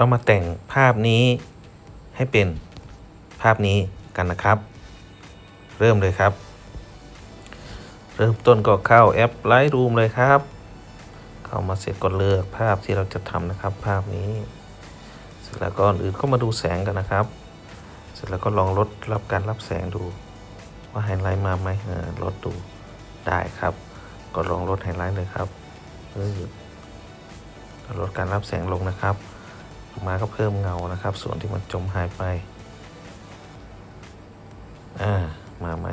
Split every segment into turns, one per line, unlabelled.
เรามาแต่งภาพนี้ให้เป็นภาพนี้กันนะครับ เริ่มเลยครับ เริ่มต้นก็เข้าแอป Lightroom เลยครับ เข้ามาเสร็จก็เลือกภาพที่เราจะทำนะครับ ภาพนี้ เสร็จแล้วก็อื่นก็มาดูแสงกันนะครับ เสร็จแล้วก็ลองลดรับการรับแสงดู ว่าไฮไลท์มาไหมลดดูได้ครับ ก็ลองลดไฮไลท์เลยครับลดการรับแสงลงนะครับ มาก็เพิ่มเงานะครับ ส่วนที่มันจมหายไป อ่า มาไหม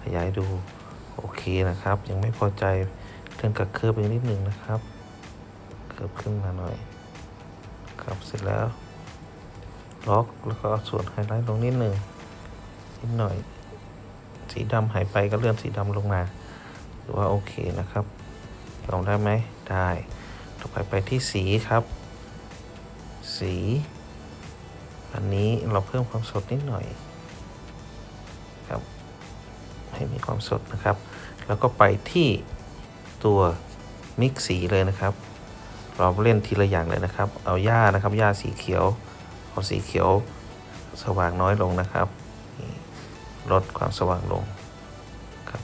ขยายดู โอเคนะครับ ยังไม่พอใจเลื่อนกับเครือบอีกนิดหนึ่งนะครับ เครือบขึ้นมาหน่อย ครับ เสร็จแล้ว ล็อก แล้วก็ส่วนไฮไลท์ลงนิดหนึ่งนิดหน่อย สีดำหายไปก็เลื่อนสีดำลงมาหรือว่าโอเคนะครับ ลองได้ไหม ได้ ต่อไปไปที่สีครับ สี อันนี้เราเพิ่มความสดนิดหน่อยครับให้มีความสดนะครับ แล้วก็ไปที่ตัวมิกสีเลยนะครับ เราเล่นทีละอย่างเลยนะครับ เอาหญ้านะครับหญ้าสีเขียวเอาสีเขียวสว่างน้อยลงนะครับ ลดความสว่างลงครับ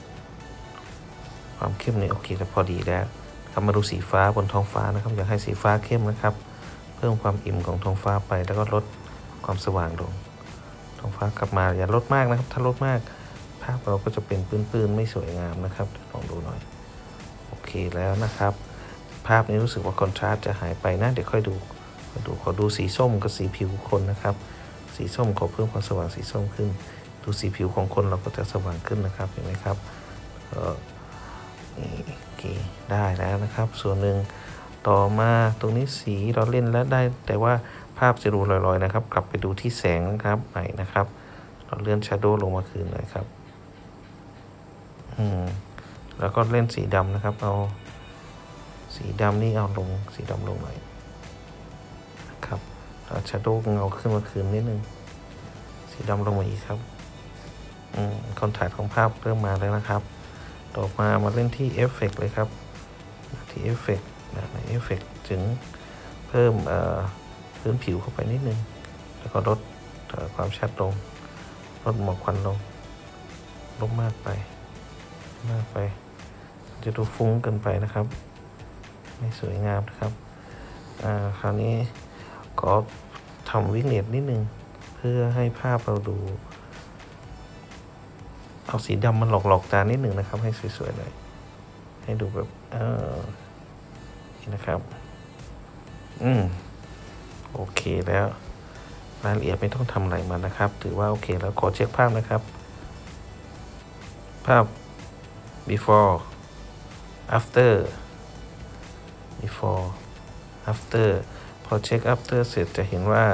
ความเข้มนี่โอเคจะพอดีแล้วครับมาดูสีฟ้าบนท้องฟ้านะครับ อยากให้สีฟ้าเข้มนะครับ เพิ่มความอิ่มของท้องฟ้าไป แล้วก็ลดความสว่างลงท้องฟ้ากลับมาอย่าลดมากนะครับ ถ้าลดมาก ภาพเราก็จะเป็นปื้นๆไม่สวยงามนะครับลองดูหน่อย โอเคแล้วนะครับ ภาพนี้รู้สึกว่าคอนทราสต์จะหายไปนะ เดี๋ยวค่อยดูขอดูขอดูสีส้มกับสีผิวคนนะครับ สีส้มขอเพิ่มความสว่างสีส้มขึ้น ดูสีผิวของคนเราก็จะสว่างขึ้นนะครับเห็นไหมครับเออโอเคได้แล้วนะครับ ส่วนหนึ่ง ต่อมาตรงนี้สีเราเล่นแล้วได้ แต่ว่าภาพจะดูลอยๆนะครับ กลับไปดูที่แสงนะครับใหม่นะครับ เราเลื่อนชาโดลงมาคืนหน่อยครับอืมแล้วก็เล่นสีดำนะครับ เอาสีดำนี่เอาลงสีดำลงหน่อยนะครับเอาชาโดว์เงาขึ้นมาคืนนิดนึงสีดำลงมาอีกครับอืมคอนแทคของภาพเริ่มมาแล้วนะครับ ต่อมามาเล่นที่เอฟเฟกเลยครับที่เอฟเฟกนะใน เอฟเฟกถึงเพิ่มพื้นผิวเข้าไปนิดนึง แล้วก็ลดความชัดลง ลดหมอกควันลง ลดมากไป มากไป จะดูฟุ้งเกินไปนะครับ ไม่สวยงามนะครับอ่าคราวนี้ขอทำวิกเนตนิดนึง เพื่อให้ภาพเราดู เอาสีดำมันหลอกๆตานิดหนึ่งนะครับ ให้สวยๆหน่อยให้ดูแบบ เออ นะครับ อืม โอเคแล้ว รายละเอียดไม่ต้องทำอะไรมันะครับ ถือว่าโอเคแล้วขอเช็คภาพนะครับ ภาพ before after before after พอเช็ค after เสร็จจะเห็นว่า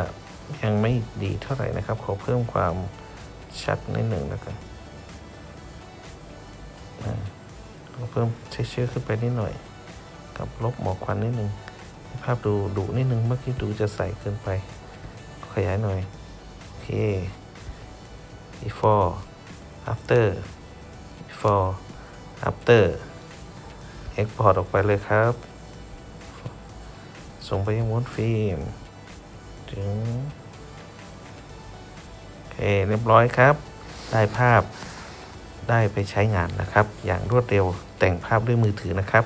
ยังไม่ดีเท่าไหร่นะครับ ขอเพิ่มความชัดนิดหนึ่งแล้วกันอ่าขอเพิ่มเชอร์ขึ้นไปนิดหน่อย กับลบหมอกควันนิดหนึ่งภาพดูดุนิดหนึ่งเมื่อกี้ดูจะใสเกินไป ขยายหน่อย โอเค before after before after export ออกไปเลยครับ ส่งไปยังม้วนฟิล์มถึงโอเคเรียบร้อยครับ ได้ภาพได้ไปใช้งานนะครับ อย่างรวดเร็วแต่งภาพด้วยมือถือนะครับ